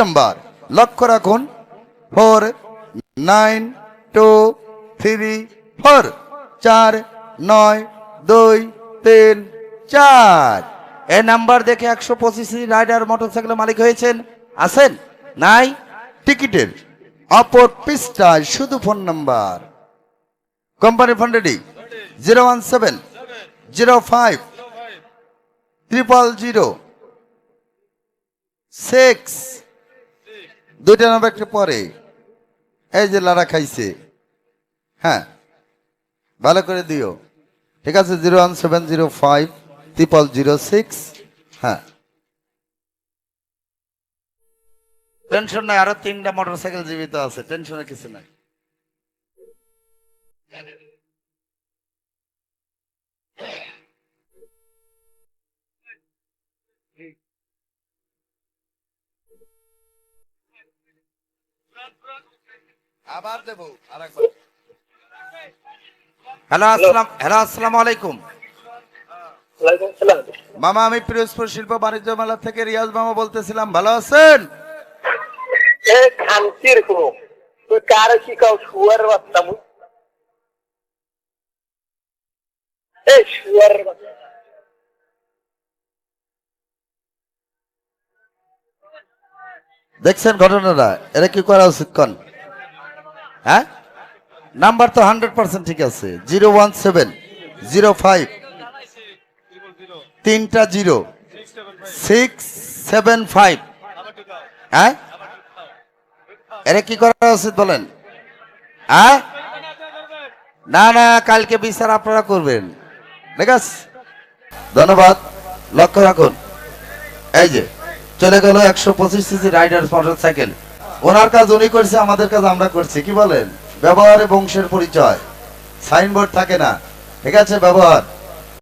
Number. লক্ষ্য রাখুন, four, nine, two, three, four, চার, নয়, দুই, তিন, চার। এই নাম্বার দেখে একশো পঁচিশ রাইডার মোটরসাইকেলের মালিক হয়েছেন। আছেন? নাই? টিকিটের অপর পৃষ্ঠায় শুধু phone number. Company phone ready. Zero one seven, zero five, triple zero, six দুইটা নাম্বার একটু পরে। এই যে লারা খাইছে। হ্যাঁ ভালো করে দিও। ঠিক আছে, zero one seven zero five, triple zero six হ্যাঁ। টেনশন নাই, আরও তিনটা মোটরসাইকেল জীবিত আছে, টেনশনের কিছু নাই। আবার দেব আরেকবার। হ্যালো আসসালাম হ্যালো আসসালামু আলাইকুম। মামা আমি পিরোজপুর শিল্প বাণিজ্য মেলা থেকে রিয়াজ মামা বলতেছিলাম ভালো আছেন? কার দেখছেন ঘটনাটা? এটা কি করা উচিত? কন? হ্যাঁ? নাম্বার তো হান্ড্রেড পার্সেন্ট ঠিক আছে। Zero one seven, zero five, তিনটা জিরো, সিক্স সেভেন ফাইভ। হ্যাঁ? এটা কি করা উচিত বলেন? হ্যাঁ? না না, কালকে বিচার আপনারা করবেন। ঠিক আছে? ধন্যবাদ। লক্ষ্য রাখুন। এই যে চলে গেল একশো পঁচিশ সিসি রাইডার মোটর সাইকেল। ওনার কাজ উনি করছে, আমাদের কাজ আমরা করছি। কি বলেন? ব্যবহারে বংশের পরিচয়। সাইনবোর্ড থাকে না। ঠিক আছে, ব্যবহার।